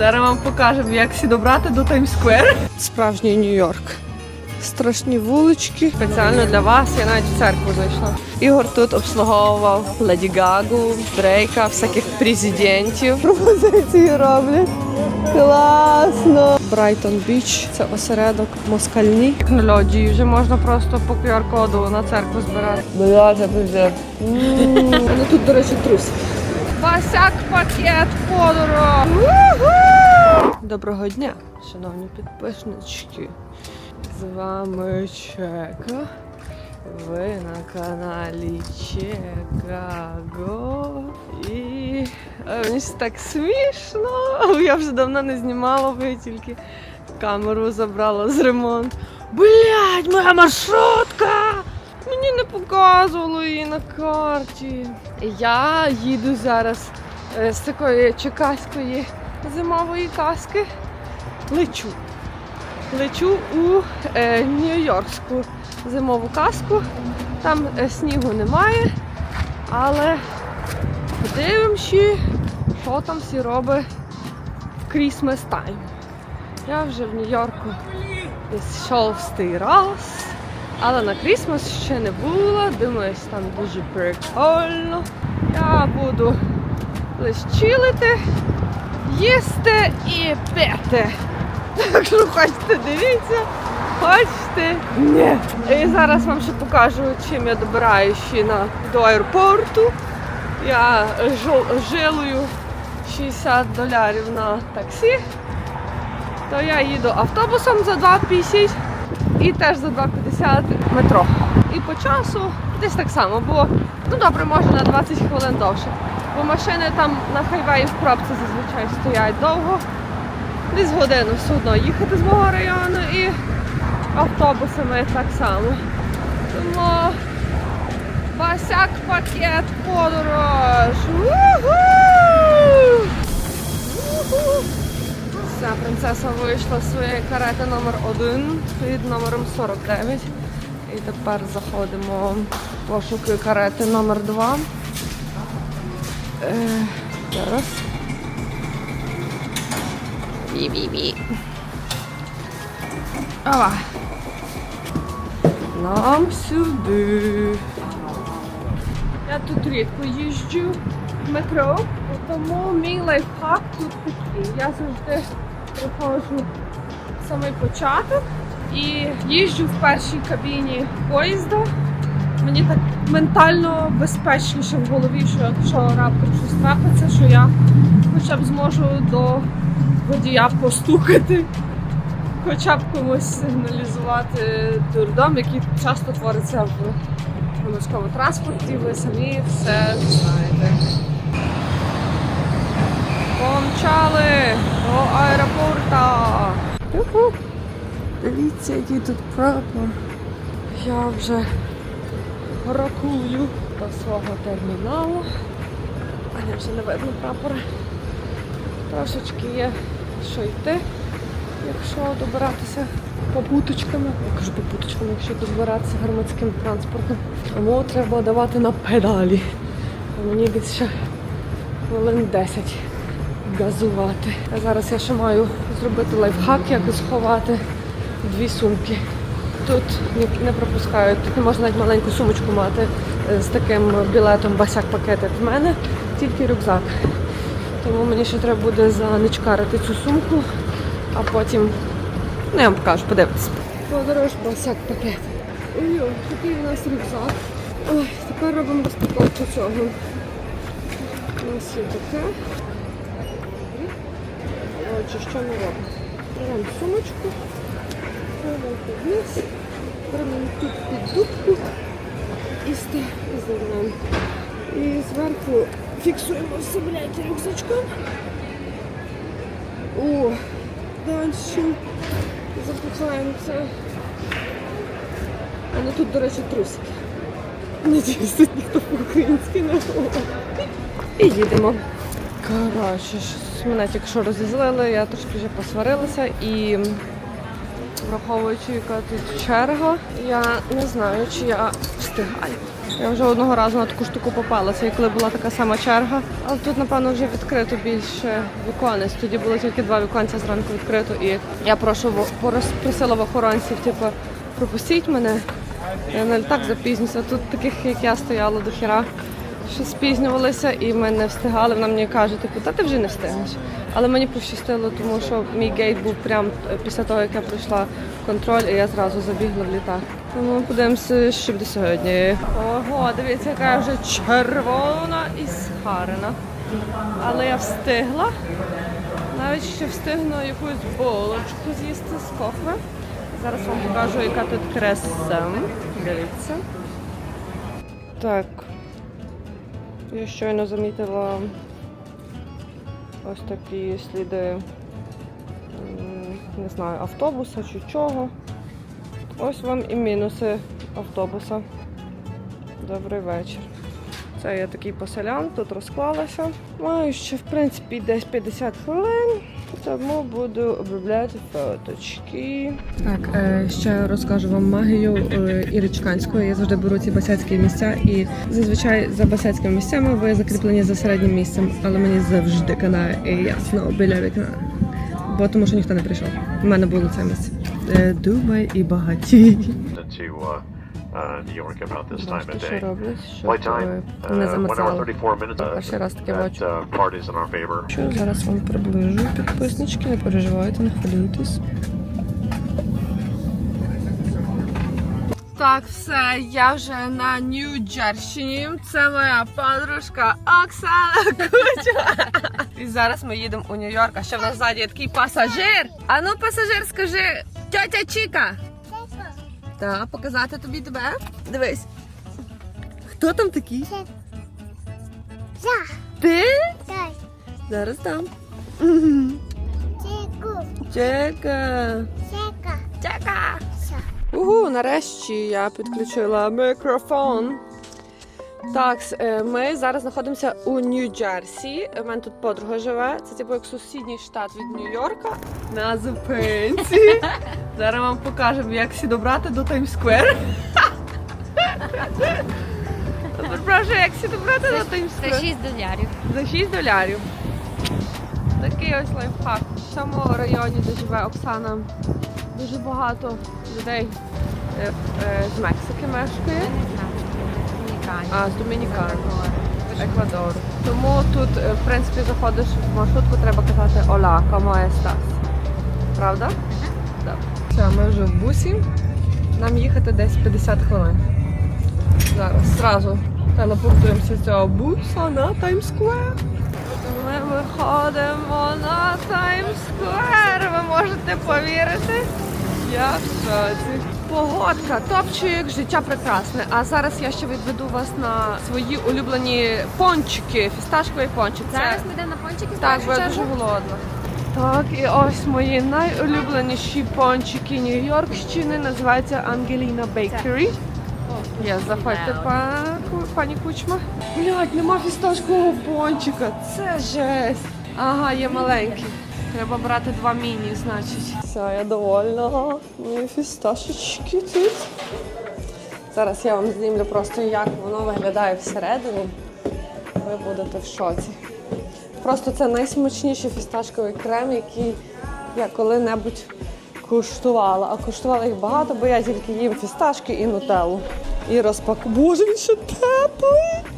Зараз вам покажемо, як сі добрати до Таймсквер. Справжній Нью-Йорк. Страшні вулички. Спеціально для вас я навіть в церкву зайшла. Ігор тут обслуговував Леді Гагу, Дрейка, всяких президентів. Пропозиції роблять. Класно! Брайтон Біч це осередок москальні. Технології вже можна просто по QR-коду на церкву збирати. Бля, це дуже. Вони тут, до речі, трус. Басяк пакет подорож. Доброго дня, шановні підписнички. З вами Чека. Ви на каналі Чекаго. І е, мені так смішно. Я вже давно не знімала, я тільки камеру забрала з ремонту. Блять, моя маршрутка! Мені не показувало її на карті. Я їду зараз е, з такої чекаської зимової каски. Лечу. Лечу у е, Нью-Йоркську зимову каску. Там е, снігу немає, але подивимося, що там всі робить в Christmas time. Я вже в Нью-Йорку десь шостий раз, але на Крісмас ще не була. Думаю, там дуже прикольно. Я буду лише чилити, їсти і пити. Так що хочете, дивіться, хочете. Ні. І зараз вам ще покажу, чим я добираюсь ще на, до аеропорту. Я жилую 60 долярів на таксі, то я їду автобусом за 2,50 і теж за 2,50 метро. І по часу десь так само, бо ну добре, може на 20 хвилин довше. Бо машини там на хайвеї в пробці зазвичай стоять довго. Десь годину все одно їхати з мого району і автобусами так само. Тому басяк пакет подорож. Уху! Уху! Все, принцеса вийшла з своєї карети номер 1 під номером 49. І тепер заходимо в пошуки карети номер 2. Е, зараз. Бі-бі-бі. Ова. Нам сюди. Я тут рідко їжджу в метро, тому мій лайфхак тут такий. Я завжди приходжу самий початок і їжджу в першій кабіні поїзда. Мені так ментально безпечніше в голові, що якщо раптом щось трапиться, що я хоча б зможу до водія постукати, хоча б комусь сигналізувати дурдом, який часто твориться в громадському транспорті. Ви самі все знаєте. Помчали до аеропорта. Дивіться, який тут прапор. Я вже рокую до свого терміналу. А не вже не видно прапора. Трошечки є що йти, якщо добиратися попуточками. Я кажу попуточками, якщо добиратися громадським транспортом. Тому треба давати на педалі. Мені десь ще хвилин 10 газувати. А зараз я ще маю зробити лайфхак, як сховати дві сумки. Тут не- пропускають, тут не можна навіть маленьку сумочку мати е, з таким білетом басяк пакет, як в мене, тільки рюкзак. Тому мені ще треба буде заничкарити цю сумку, а потім ну, я вам покажу, подивитися. Подорож басяк пакет. Ой, такий у нас рюкзак. Ой, тепер робимо розпаковку цього. У нас є таке. Отже, що ми робимо? Беремо сумочку, беремо вниз, беремо тут під дубку і стягнемо. І зверху фіксуємо блядь, рюкзачком. О, далі запихаємо це. А ну тут, до речі, трусики. Надіюсь, тут ніхто по-українськи не говорить. І їдемо. Коротше, мене тільки що розізлили, я трошки вже посварилася і враховуючи, яка тут черга, я не знаю, чи я встигаю. Я вже одного разу на таку штуку попалася, і коли була така сама черга. Але тут, напевно, вже відкрито більше віконець. Тоді було тільки два віконця зранку відкрито, і я прошу просила в охоронців, типу, пропустіть мене. Я не так запізнюся. Тут таких, як я стояла до хіра, що спізнювалися, і ми не встигали. Вона мені каже, типу, та ти вже не встигнеш. Але мені пощастило, тому що мій гейт був прямо після того, як я пройшла контроль, і я зразу забігла в літак. Тому подивимося, що буде сьогодні. Ого, дивіться, яка я вже червона і схарена. Але я встигла. Навіть ще встигну якусь булочку з'їсти з кофе. Зараз вам покажу, яка тут краса. Дивіться. Так. Я щойно замітила ось такі сліди, не знаю, автобуса чи чого. Ось вам і мінуси автобуса. Добрий вечір. Це я такий поселян, тут розклалася. Маю ще, в принципі, десь 50 хвилин, тому буду обробляти фоточки. Так, е, ще розкажу вам магію е, іричканської. Я завжди беру ці басяцькі місця, і зазвичай за басяцькими місцями ви закріплені за середнім місцем, але мені завжди канає і ясно біля вікна. Бо тому що ніхто не прийшов. У мене було це місце. Е, Дубай і багаті. To uh, New York about this time of Бачите, що day. роблять, щоб time, не 1 hour замерзало. 34 minutes. Uh, Перший раз таке that бачу. uh, part is in our favor. Що зараз вам приближу підписнички, не переживайте, не хвилюйтесь. Так, все, я вже на Нью-Джерсі. Це моя подружка Оксана Кучма. І зараз ми їдемо у Нью-Йорк. А ще в нас ззаді є такий пасажир. А ну, пасажир, скажи, тьотя Чіка. Так, показати тобі тебе. Дивись. Хто там такий? Я, Ти? дай, Зараз там. чеку, Чека. чека, Чека. Угу, нарешті я підключила мікрофон. Так, е, ми зараз знаходимося у Нью-Джерсі. У мене тут подруга живе. Це типу як сусідній штат від Нью-Йорка. На зупинці. Зараз вам покажемо, як всі добрати до Таймс-сквер. Прошу, як всі добрати до За Таймс-сквер? 6 долярів. За 6 долярів. Такий ось лайфхак. В цьому районі, де живе Оксана, дуже багато людей е, е, з Мексики мешкає, Домінікані. а з Домінікани, Еквадору. Тому тут, е, в принципі, заходиш в маршрутку, треба казати Ола, como estás? Правда? Так. Все, ми вже в бусі. Нам їхати десь 50 хвилин. Зараз зразу телепортуємося з цього буса на Таймс-сквер. Ми виходимо на Таймс-сквер. Ви можете повірити? Я в шоці. Погодка топче, як життя прекрасне. А зараз я ще відведу вас на свої улюблені пончики, фісташковий пончик. Зараз ми йдемо на пончики так, бо я дуже голодна. Так, і ось мої найулюбленіші пончики Нью-Йоркщини називаються Ангеліна Бейкері. Я заходьте, пані Кучма. Блядь, нема фісташкового пончика. Це жесть. Ага, є маленький. Треба брати два міні, значить. Все, я довольна. Мої фісташечки тут. Зараз я вам знімлю просто, як воно виглядає всередині. Ви будете в шоці. Просто це найсмачніший фісташковий крем, який я коли-небудь куштувала. А куштувала їх багато, бо я тільки їм фісташки і нутеллу. І розпак. Боже, він ще теплий!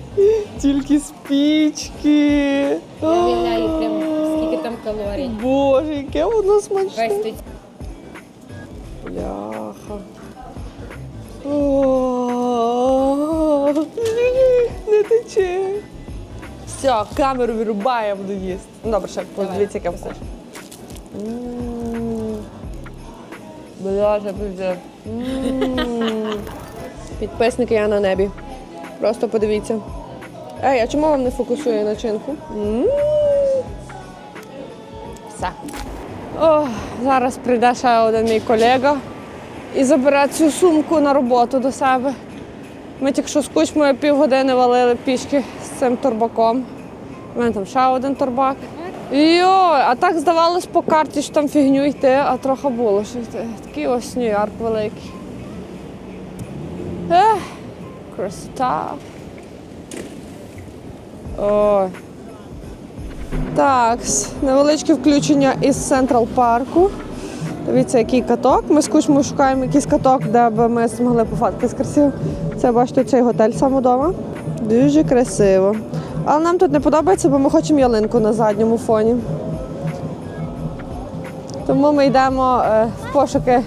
Тільки спічки. Я уявляю прям, скільки там калорій. Боже, яке воно смачне. Весь той Бляха. О, Не тече. Все, камеру вирубає, я буду їсти. Ну, Добре, ще подивіться, яке. М. Бляха, пиздец. М. Підписники я на небі. Просто подивіться. Ей, а чому вам не фокусує начинку? М. Все. О, зараз прийде ще один мій колега і забере цю сумку на роботу до себе. Ми тільки що з кучмою півгодини валили пішки з цим торбаком. У мене там ще один торбак. Йо, а так здавалось по карті, що там фігню йти, а трохи було що йти. Такий ось Нью-Йорк великий. Ех, красота. Ой. Так, невеличке включення із Централ парку. Дивіться, який каток. Ми з кучмою шукаємо якийсь каток, де б ми змогли пофоткатись красиво. Це бачите, цей готель саме вдома. Дуже красиво. Але нам тут не подобається, бо ми хочемо ялинку на задньому фоні. Тому ми йдемо е, в пошуки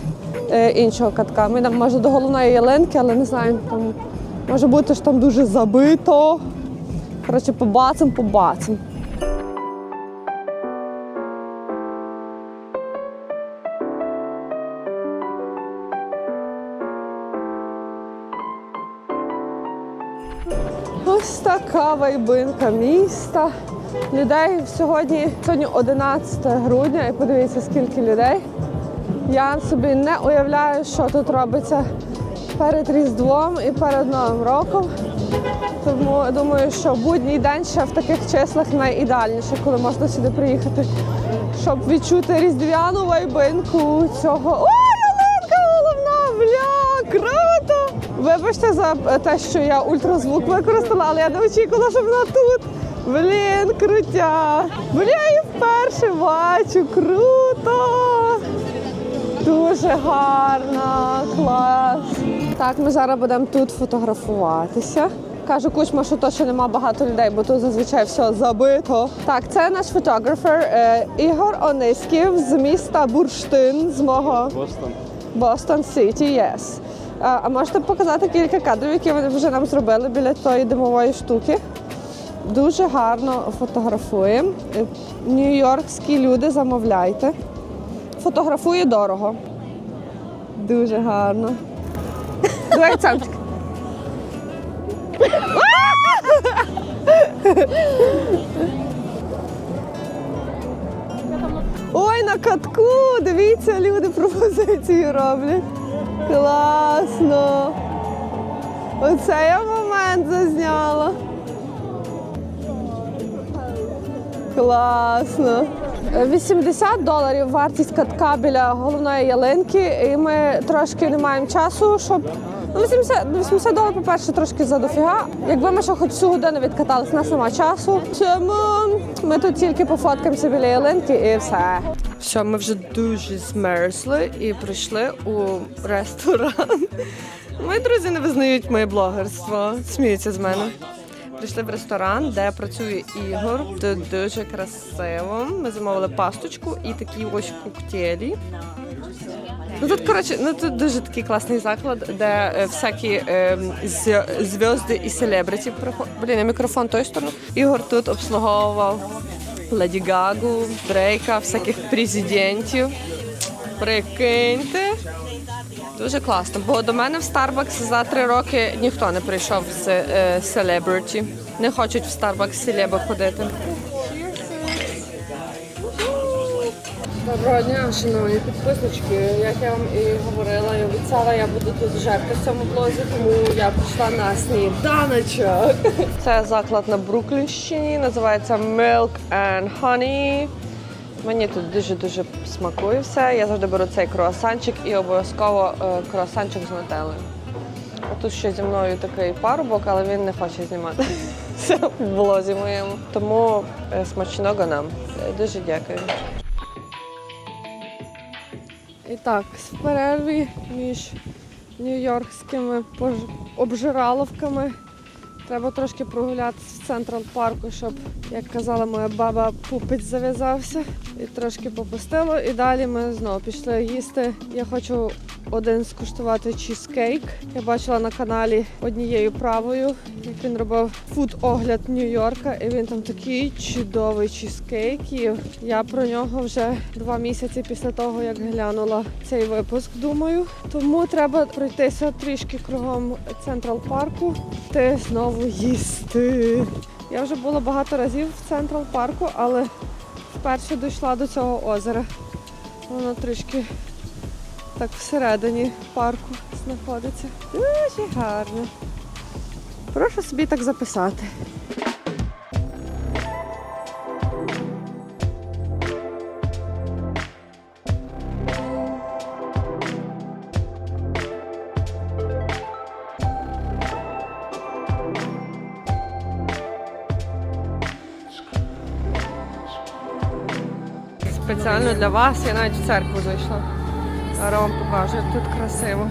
е, іншого катка. Ми йдемо, може, до головної ялинки, але не знаю, там може бути що там дуже забито. Коротше, побацем, побацем. Ось така вайбинка міста. Людей сьогодні, сьогодні 11 грудня, і подивіться, скільки людей. Я собі не уявляю, що тут робиться перед Різдвом і перед Новим роком. Тому думаю, що будній день ще в таких числах найідеальніше, коли можна сюди приїхати, щоб відчути різдвяну вайбинку цього. О, ялинка головна! Бля, круто! Вибачте за те, що я ультразвук використала, але я не очікувала, що вона тут. Блін, крутя! Бля, я вперше бачу, круто! Дуже гарно, клас. Так, ми зараз будемо тут фотографуватися. Кажу кучма, що то, що нема багато людей, бо тут зазвичай все забито. Так, це наш фотографер е, Ігор Ониськів з міста Бурштин, з мого Бостон. Бостон Сіті, єс. А, а можете показати кілька кадрів, які вони вже нам зробили біля тої димової штуки? Дуже гарно фотографуємо. Е, Нью-Йоркські люди замовляйте. Фотографує дорого. Дуже гарно. Давай цамчик. Ой, на катку! Дивіться, люди пропозицію роблять. Класно! Оце я момент зазняла. Класно. 80 доларів вартість катка біля головної ялинки, і ми трошки не маємо часу, щоб. Ну, 80, 80 доларів, по-перше, трошки задофіга. Якби ми ще хоч всю годину відкатались, нас нема часу. Тому ми тут тільки пофоткаємося біля ялинки і все. Все, ми вже дуже змерзли і прийшли у ресторан. Мої друзі не визнають моє блогерство, сміються з мене. Прийшли в ресторан, де працює Ігор. Тут дуже красиво. Ми замовили пасточку і такі ось коктейлі. Ну тут коротше, ну тут дуже такий класний заклад, де е, всякі е, з- зв'язки і селебриті приходять. Блін, а мікрофон тою сторону. Ігор тут обслуговував Леді Гагу, Дрейка, всяких президентів. Прикиньте. Дуже класно. Бо до мене в Starbucks за три роки ніхто не прийшов з е, селебриті. Не хочуть в Starbucks селеби ходити. Доброго дня, шановні підписнички. Як я вам і говорила, і обіцяла, я буду тут жерти в цьому блозі, тому я прийшла на сніданочок. Це заклад на Бруклінщині, називається Milk and Honey. Мені тут дуже-дуже смакує все. Я завжди беру цей круасанчик і обов'язково е, круасанчик з нутеллою. Тут ще зі мною такий парубок, але він не хоче знімати в блозі моєму. Тому е, смачного нам. Е, Дуже дякую. І так, в перерві між нью-йоркськими обжираловками треба трошки прогулятися в Централ парку, щоб, як казала моя баба, пупець зав'язався і трошки попустило. І далі ми знову пішли їсти. Я хочу один скуштувати чізкейк. Я бачила на каналі однією правою, як він робив фуд-огляд Нью-Йорка, і він там такий чудовий чізкейк їв. Я про нього вже два місяці після того, як глянула цей випуск, думаю. Тому треба пройтися трішки кругом Централ парку, ти знову їсти. Я вже була багато разів в Централ парку, але вперше дійшла до цього озера. Воно трішки так всередині парку знаходиться. Дуже гарно. Прошу собі так записати. Спеціально для вас. Я навіть в церкву зайшла. Зараз вам покажу, тут красиво.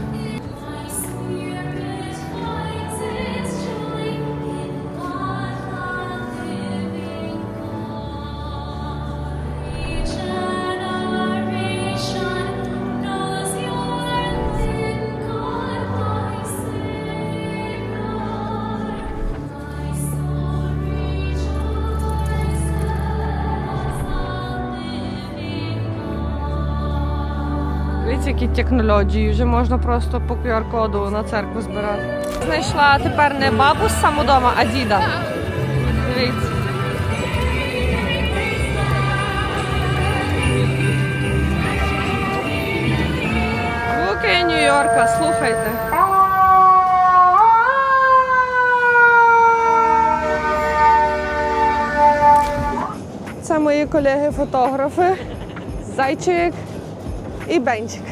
Які технології. Вже можна просто по QR-коду на церкву збирати. Знайшла тепер не бабу з самодома, а діда. Дивіться. Звуки Нью-Йорка, слухайте. Це мої колеги-фотографи. Зайчик і бенчик.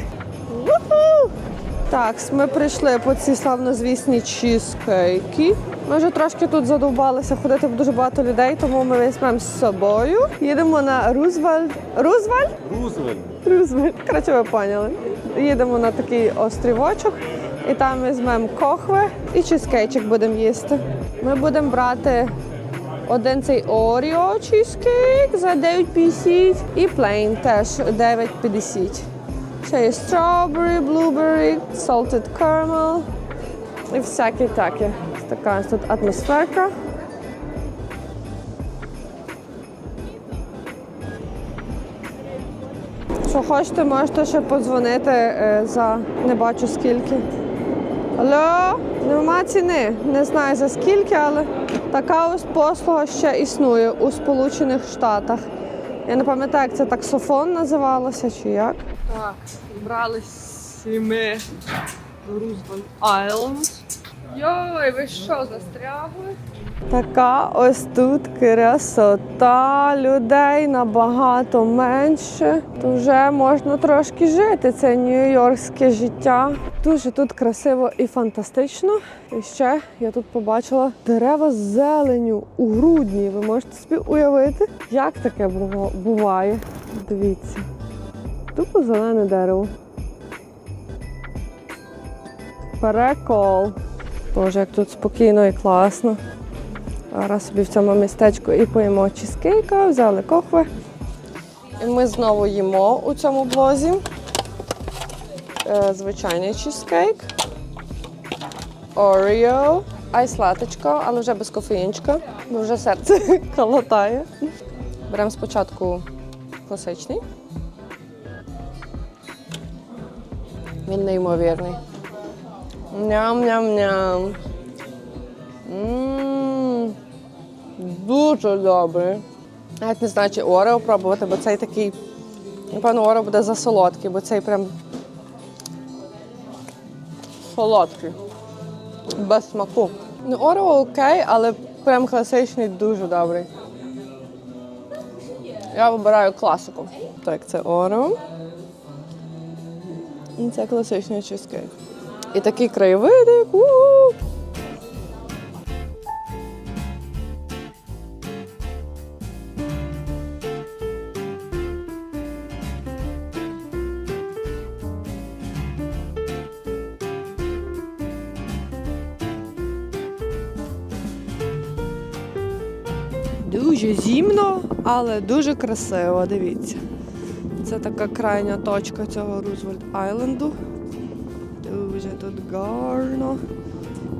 Так, ми прийшли по ці славнозвісні чізкейки. Ми вже трошки тут задовбалися ходити бо дуже багато людей, тому ми візьмемо з собою. Їдемо на Рузвельт. Рузвельт? Рузвельт. Рузвельт. Коротше, ви поняли. Їдемо на такий острівочок, і там візьмемо кохви і чизкейчик будемо їсти. Ми будемо брати один цей Oreo чизкейк за 9,50 і plain теж 9,50. Ще є strawberry, blueberry, salted caramel і всяке таке. Така тут атмосферка. Що хочете, можете ще подзвонити е, за не бачу скільки. Алло, нема ціни. Не знаю за скільки, але така ось послуга ще існує у Сполучених Штатах. Я не пам'ятаю, як це таксофон називалося чи як. Так, бралися ми Рузвельт Айленд. Йой, ви що, застрягли? Така ось тут красота, людей набагато менше. То вже можна трошки жити. Це нью-йоркське життя. Дуже тут красиво і фантастично. І ще я тут побачила дерева з зеленю у грудні. Ви можете собі уявити, як таке буває. Дивіться. Тупо зелене дерево. Перекол. Боже, як тут спокійно і класно. Зараз собі в цьому містечку і поїмо чізкейка, взяли кохви. І ми знову їмо у цьому блозі. Е, звичайний чізкейк. Орео. Айс-латочка, але вже без кофеїнчика, бо вже серце калатає. Беремо спочатку класичний. Він неймовірний. Ням-ням-ням. Дуже добре. Навіть не знаю, чи Орео пробувати, бо цей такий. Напевно, Орео буде засолодкий, бо цей прям солодкий. Без смаку. Ну, Орео окей, але прям класичний дуже добрий. Я вибираю класику. Так, це Орео. І це класичний чизкейк. І такий краєвидик. у-у. Дуже зімно, але дуже красиво. Дивіться. Це така крайня точка цього Рузвельт Айленду. Дуже тут гарно.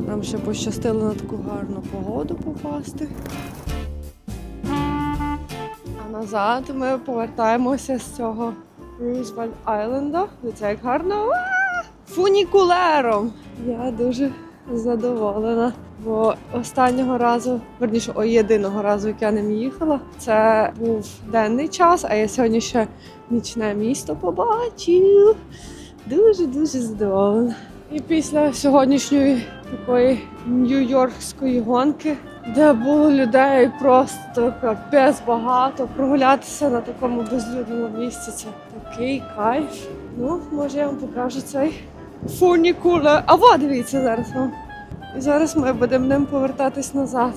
Нам ще пощастило на таку гарну погоду попасти. А назад ми повертаємося з цього Рузвельт Айленда. Дивіться, як гарно. Фунікулером. Я дуже задоволена. Бо останнього разу, верніше, о, єдиного разу, як я ним їхала, це був денний час, а я сьогодні ще нічне місто побачив. Дуже дуже задоволена. І після сьогоднішньої такої нью-йоркської гонки, де було людей просто капець багато, прогулятися на такому безлюдному місці це такий кайф. Ну, може я вам покажу цей фунікулер. А во, дивіться зараз вам. І зараз ми будемо ним повертатись назад.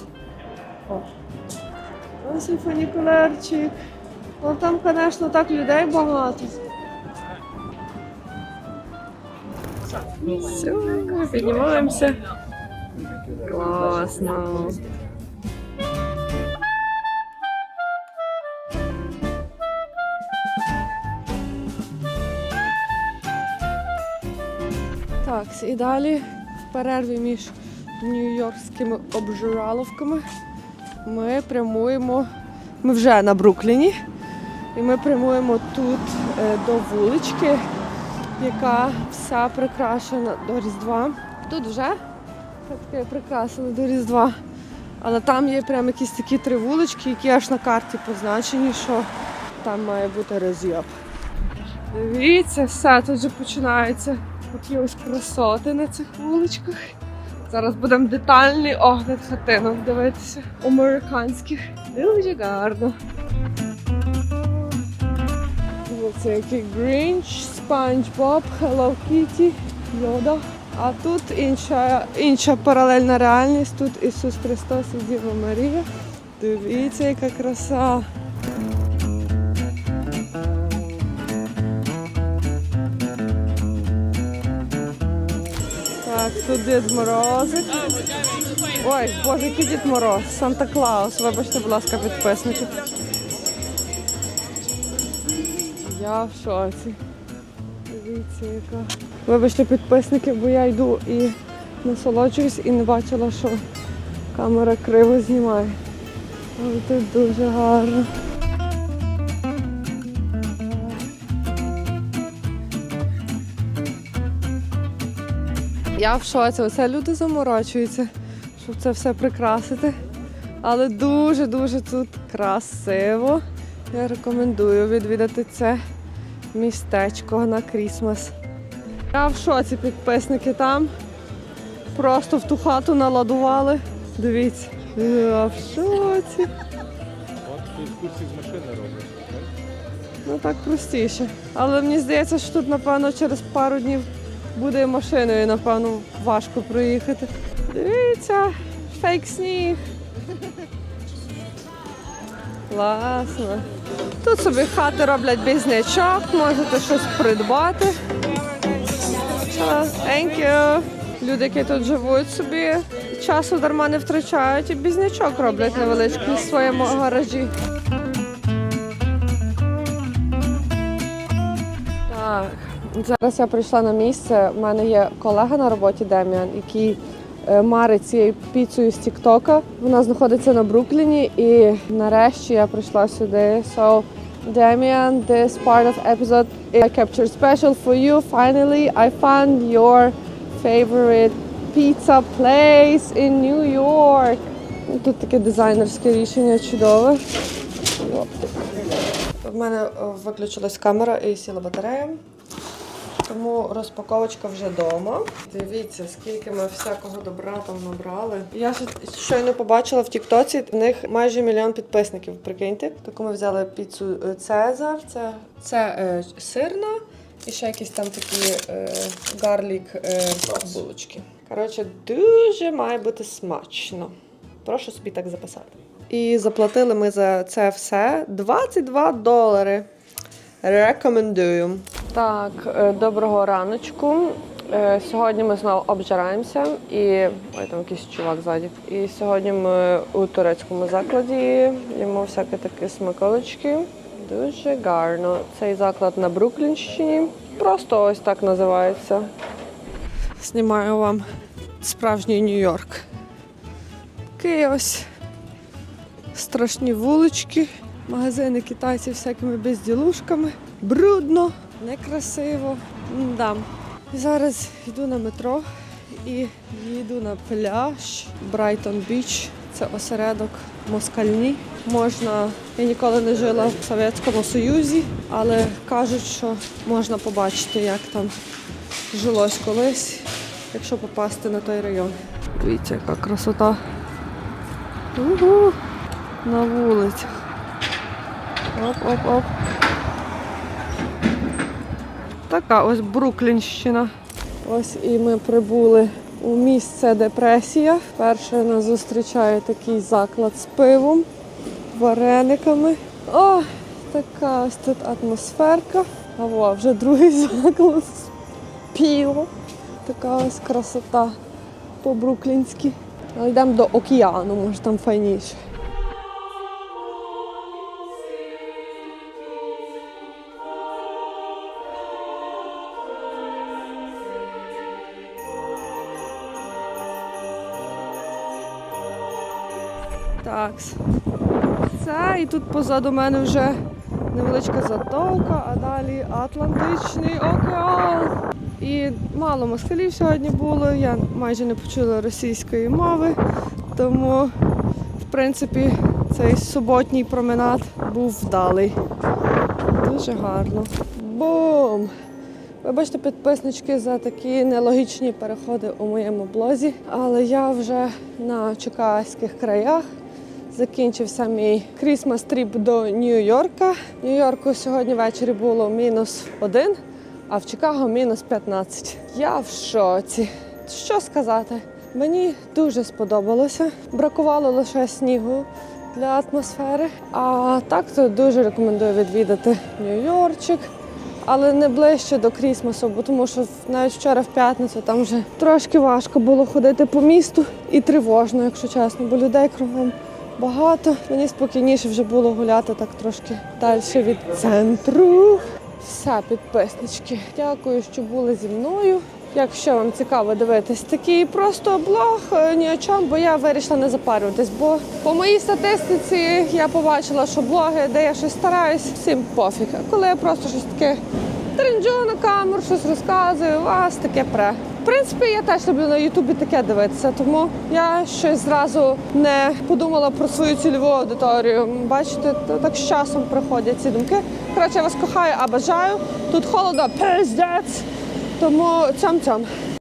О. Ось і фунікулерчик. Ну там, звісно, так людей багато. Все, піднімаємося. Класно. Так, і далі в перерві між нью-йоркськими обжираловками ми прямуємо. Ми вже на Брукліні. І ми прямуємо тут е, до вулички, яка вся прикрашена до Різдва. Тут вже таке прикрасили до Різдва. Але там є прямо якісь такі три вулички, які аж на карті позначені, що там має бути роз'єб. Дивіться, все, тут вже починаються такі ось красоти на цих вуличках. Зараз будемо детальний огляд хатинок дивитися. Американських. Дуже гарно. Дивіться, який Грінч, Спанч Боб, Hello Kitty, Йода. А тут інша, інша паралельна реальність. Тут Ісус Христос і Діва Марія. Дивіться, яка краса. Тут Дід. Ой, боже, який Дід Мороз. Санта Клаус. Вибачте, будь ласка, підписники. Я в шоці. Дивіться, яка. Вибачте, підписники, бо я йду і насолоджуюсь і не бачила, що камера криво знімає. Але тут дуже гарно. Я в шоці. Оце люди заморочуються, щоб це все прикрасити. Але дуже-дуже тут красиво. Я рекомендую відвідати це містечко на Крісмас. Я в шоці підписники там. Просто в ту хату наладували. Дивіться. Я в шоці. Екскурсії з машини роблять. Ну так простіше. Але мені здається, що тут, напевно, через пару днів буде машиною, напевно, важко проїхати. Дивіться, фейк сніг. Класно. Тут собі хати роблять бізнячок, можете щось придбати. Thank you. Люди, які тут живуть собі, часу дарма не втрачають і бізнячок роблять невеличкий в своєму гаражі. Зараз я прийшла на місце. У мене є колега на роботі Деміан, який е, марить цією піцею з Тіктока. Вона знаходиться на Брукліні, і нарешті я прийшла сюди. So, Damian, this part of episode I captured special for you. Finally, I found your favorite pizza place in New York. Тут таке дизайнерське рішення чудове. В мене е, виключилась камера і сіла батарея. Тому розпаковочка вже вдома. Дивіться, скільки ми всякого добра там набрали. Я щойно побачила в Тіктоці, в них майже мільйон підписників. Прикиньте. Таку ми взяли піцу е, Цезар, це, це е, сирна і ще якісь там такі е, гарлік е, булочки. Коротше, дуже має бути смачно. Прошу собі так записати. І заплатили ми за це все 22 долари. Рекомендую. Так, е, доброго раночку. Е, Сьогодні ми знову обжираємося і ой, там якийсь чувак ззаді. І сьогодні ми у турецькому закладі їмо всякі такі смаколички. Дуже гарно. Цей заклад на Бруклінщині. Просто ось так називається. Знімаю вам справжній Нью-Йорк. Такий ось страшні вулички, магазини китайців всякими безділушками. Брудно, некрасиво. Да. Зараз йду на метро і їду на пляж Брайтон Біч. Це осередок москальні. Можна, я ніколи не жила в Совєтському Союзі, але кажуть, що можна побачити, як там жилось колись, якщо попасти на той район. Дивіться, яка красота. Угу. На вулицях. Оп-оп-оп. Така ось Бруклінщина. Ось і ми прибули у місце депресія. Перше нас зустрічає такий заклад з пивом, варениками. О, Така ось тут атмосферка. А во, вже другий заклад. Піво. Така ось красота по-бруклінськи. Йдемо до океану, може там файніше. Так. Це і тут позаду мене вже невеличка затовка, а далі Атлантичний океан. І мало москалів сьогодні було. Я майже не почула російської мови, тому, в принципі, цей суботній променад був вдалий. Дуже гарно. Бум! Вибачте, підписнички, за такі нелогічні переходи у моєму блозі, але я вже на Чукаських краях. Закінчився мій крісмас тріп до Нью-Йорка. В Нью-Йорку сьогодні ввечері було мінус один, а в Чикаго мінус 15. Я в шоці. Що сказати? Мені дуже сподобалося. Бракувало лише снігу для атмосфери. А так то дуже рекомендую відвідати Нью-Йорчик. Але не ближче до Крісмасу, бо тому що навіть вчора в п'ятницю там вже трошки важко було ходити по місту і тривожно, якщо чесно, бо людей кругом багато. Мені спокійніше вже було гуляти так трошки далі від центру. Все, підписнички. Дякую, що були зі мною. Якщо вам цікаво дивитись такий просто блог е, ні о чому, бо я вирішила не запарюватись. Бо по моїй статистиці я побачила, що блоги, де я щось стараюсь, всім пофіг. Коли я просто щось таке тренджу на камеру, щось розказую, вас таке пре. В принципі, я теж люблю на Ютубі таке дивитися, тому я щось зразу не подумала про свою цільову аудиторію. Бачите, так з часом приходять ці думки. Коротше, я вас кохаю, а бажаю. Тут холодно, пиздець. Тому цьом-цьом.